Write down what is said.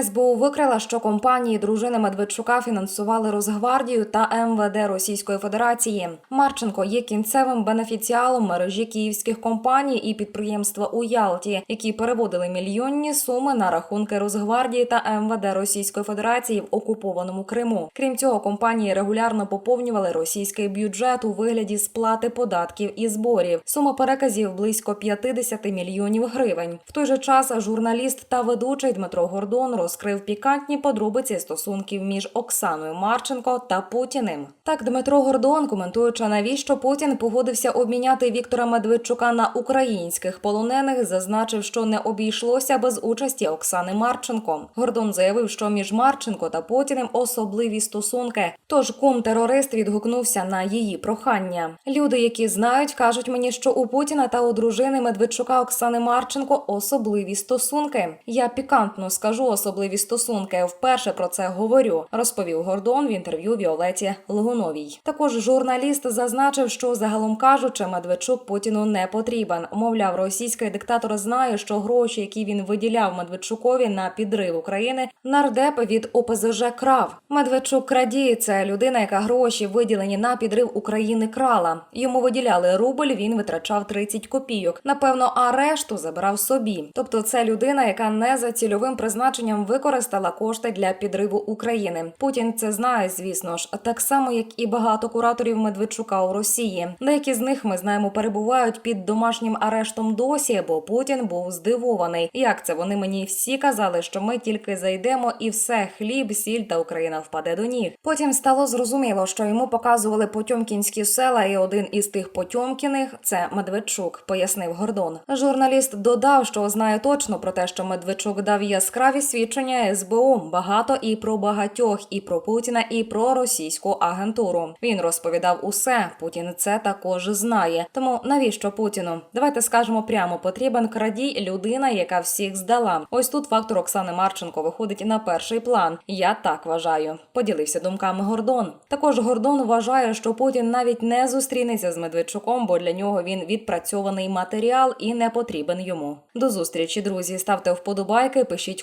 СБУ викрила, що компанії дружини Медведчука фінансували Росгвардію та МВД Російської Федерації. Марченко є кінцевим бенефіціалом мережі київських компаній і підприємства у Ялті, які переводили мільйонні суми на рахунки Росгвардії та МВД Російської Федерації в окупованому Криму. Крім цього, компанії регулярно поповнювали російський бюджет у вигляді сплати податків і зборів. Сума переказів близько 50 мільйонів гривень. В той же час журналіст та ведучий Дмитро Гордон розкрив пікантні подробиці стосунків між Оксаною Марченко та Путіним. Так, Дмитро Гордон, коментуючи, навіщо Путін погодився обміняти Віктора Медведчука на українських полонених, зазначив, що не обійшлося без участі Оксани Марченко. Гордон заявив, що між Марченко та Путіним особливі стосунки. Тож кум терорист відгукнувся на її прохання. Люди, які знають, кажуть мені, що у Путіна та у дружини Медведчука Оксани Марченко особливі стосунки. Я пікантно скажу особливі стосунки. Вперше про це говорю, розповів Гордон в інтерв'ю Віолеті Логуновій. Також журналіст зазначив, що загалом кажучи, Медведчук Путіну не потрібен. Мовляв, російський диктатор знає, що гроші, які він виділяв Медведчукові на підрив України, нардеп від ОПЗЖ крав. Медведчук крадій – це людина, яка гроші виділені на підрив України крала. Йому виділяли рубль, він витрачав 30 копійок. Напевно, а решту забирав собі. Тобто, це людина, яка не за цільовим призначенням використала кошти для підриву України. Путін це знає, звісно ж, так само як і багато кураторів Медведчука у Росії. Деякі з них ми знаємо перебувають під домашнім арештом досі, бо Путін був здивований. Як це вони мені всі казали, що ми тільки зайдемо і все хліб, сіль та Україна впаде до ніг. Потім стало зрозуміло, що йому показували потьомкінські села, і один із тих потьомкіних це Медведчук, пояснив Гордон. Журналіст додав, що знає точно про те, що Медведчук дав яскраві свідчення СБУ багато і про багатьох, і про Путіна, і про російську агентуру. Він розповідав усе. Путін це також знає. Тому навіщо Путіну? Давайте скажемо прямо: потрібен крадій, людина, яка всіх здала. Ось тут фактор Оксани Марченко виходить на перший план. Я так вважаю. Поділився думками Гордон. Також Гордон вважає, що Путін навіть не зустрінеться з Медведчуком, бо для нього він відпрацьований матеріал і не потрібен йому. До зустрічі, друзі. Ставте вподобайки, пишіть